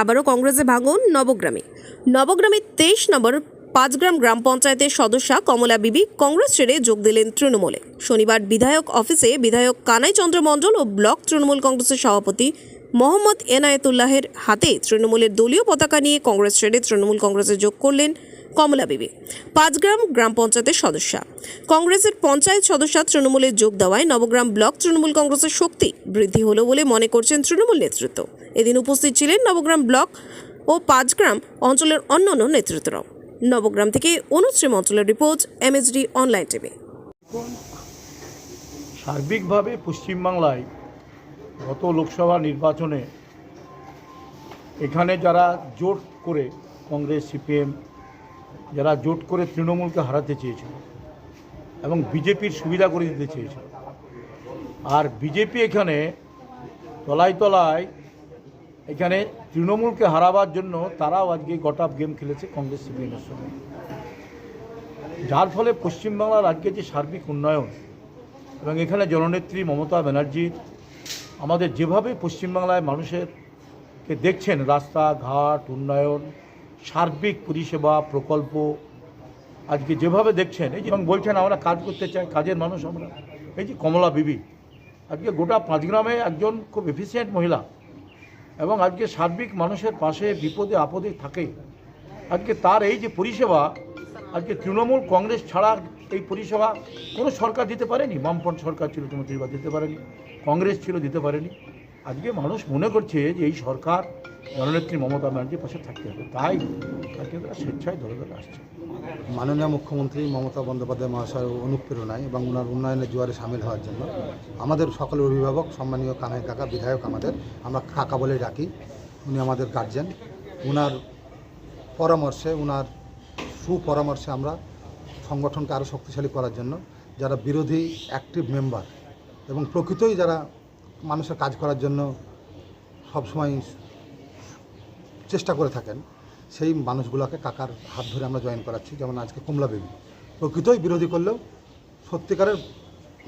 আবারও কংগ্রেসে ভাঙন নবগ্রামে। নবগ্রামে তেইশ নম্বর পাঁচগ্রাম গ্রাম পঞ্চায়েতের সদস্যা কমলা বিবি কংগ্রেস ছেড়ে যোগ দিলেন তৃণমূলে। শনিবার বিধায়ক অফিসে বিধায়ক কানাই চন্দ্র মণ্ডল ও ব্লক তৃণমূল কংগ্রেসের সভাপতি মোহাম্মদ এনায়েতুল্লাহের হাতে তৃণমূলের দলীয় পতাকা নিয়ে কংগ্রেস ছেড়ে তৃণমূল কংগ্রেসে যোগ করলেন কমলা বিবি, পাঁচগ্রাম গ্রাম পঞ্চায়েতের সদস্যা। কংগ্রেসের পঞ্চায়েত সদস্যা তৃণমূলে যোগ দেওয়ায় নবগ্রাম ব্লক তৃণমূল কংগ্রেসের শক্তি বৃদ্ধি হলো বলে মনে করছেন তৃণমূল নেতৃত্ব। এদিন উপস্থিত ছিলেন নবগ্রাম ব্লক ও পাঁচগ্রাম অঞ্চলের অন্যান্য নেতৃত্বরাও। নবগ্রাম থেকে অনুশ্রী অঞ্চলের রিপোর্ট, এমএসডি অনলাইন টিভি। সার্বিকভাবে পশ্চিমবাংলায় গত লোকসভা নির্বাচনে এখানে যারা জোট করে কংগ্রেস, সিপিএম যারা জোট করে তৃণমূলকে হারাতে চেয়েছিল এবং বিজেপির সুবিধা করে দিতে চেয়েছিল আর বিজেপি এখানে তলায় তলায় এখানে তৃণমূলকে হারাবার জন্য তারাও আজকে গট আপ গেম খেলেছে কংগ্রেস সিপিএমের সঙ্গে। যার ফলে পশ্চিমবাংলার আজকে যে সার্বিক উন্নয়ন এবং এখানে জননেত্রী মমতা ব্যানার্জির আমাদের যেভাবে পশ্চিমবাংলায় মানুষের কে দেখছেন রাস্তাঘাট উন্নয়ন সার্বিক পরিষেবা প্রকল্প আজকে যেভাবে দেখছেন, এই যে এবং বলছেন আমরা কাজ করতে চাই, কাজের মানুষ আমরা। এই যে কমলা বিবি, আজকে গোটা পাঁচগ্রামে একজন খুব এফিসিয়েন্ট মহিলা এবং আজকে সার্বিক মানুষের পাশে বিপদে আপদে থাকে। আজকে তার এই যে পরিষেবা, আজকে তৃণমূল কংগ্রেস ছাড়া এই পরিষেবা কোনো সরকার দিতে পারেনি। বামফ্রন্ট সরকার ছিল মুখ্যমন্ত্রী দিতে পারেনি। কংগ্রেস ছিল, দিতে পারেনি। আজকে মানুষ মনে করছে যে এই সরকার জননেত্রী মমতা ব্যানার্জির পাশে থাকতে হবে। তাই আজকে তারা স্বেচ্ছায় ধরে ধরে আসছে। মাননীয় মুখ্যমন্ত্রী মমতা বন্দ্যোপাধ্যায় মহাশয়ের অনুপ্রেরণায় এবং ওনার উন্নয়নের জোয়ারে সামিল হওয়ার জন্য আমাদের সকলের অভিভাবক, সম্মানীয় কানাই কাকা, বিধায়ক আমাদের, আমরা কাকা বলে ডাকি, উনি আমাদের গার্জেন ওনার পরামর্শে ওনার সুপরামর্শে আমরা সংগঠনকে আরও শক্তিশালী করার জন্য যারা বিরোধী অ্যাক্টিভ মেম্বার এবং প্রকৃতই যারা মানুষের কাজ করার জন্য সবসময় চেষ্টা করে থাকেন সেই মানুষগুলোকে কাকার হাত ধরে আমরা জয়েন করাচ্ছি যেমন আজকে কমলা বেবি। প্রকৃতই বিরোধী করলেও সত্যিকারের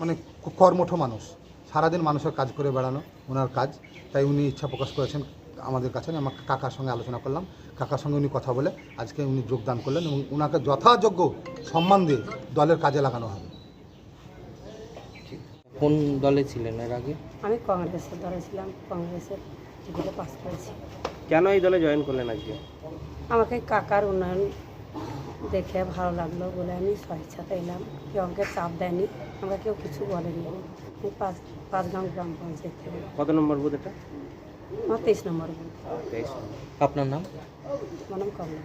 মানে কর্মঠ মানুষ সারাদিন মানুষের কাজ করে বেড়ানো ওনার কাজ তাই উনি ইচ্ছা প্রকাশ করেছেন আমাদের কাছে আমি আমার কাকার সঙ্গে আলোচনা করলাম কাকার সঙ্গে উনি কথা বলে আজকে উনি যোগদান করলেন এবং ওনাকে যথাযোগ্য সম্মান দিয়ে দলের কাজে লাগানো হবে। কোন দলে ছিলেন এর আগে? আমি কংগ্রেসের দলে ছিলাম কংগ্রেসের পাস করেছি। কেন এই দলে জয়েন করলেন আজকে? আমাকে কাকার উন্নয়ন দেখে ভালো লাগল বলে আমি স্বেচ্ছাতে এলাম কেউ আমাকে চাপ দেয়নি আমাকে কেউ কিছু বলেনি। আমি পাঁচ পাঁচগ্রাম গ্রাম পঞ্চায়েত থেকে। কত নম্বর বুথ এটা? আমার তেইশ নম্বর বুথ। আপনার নাম? আমার নাম কমলা।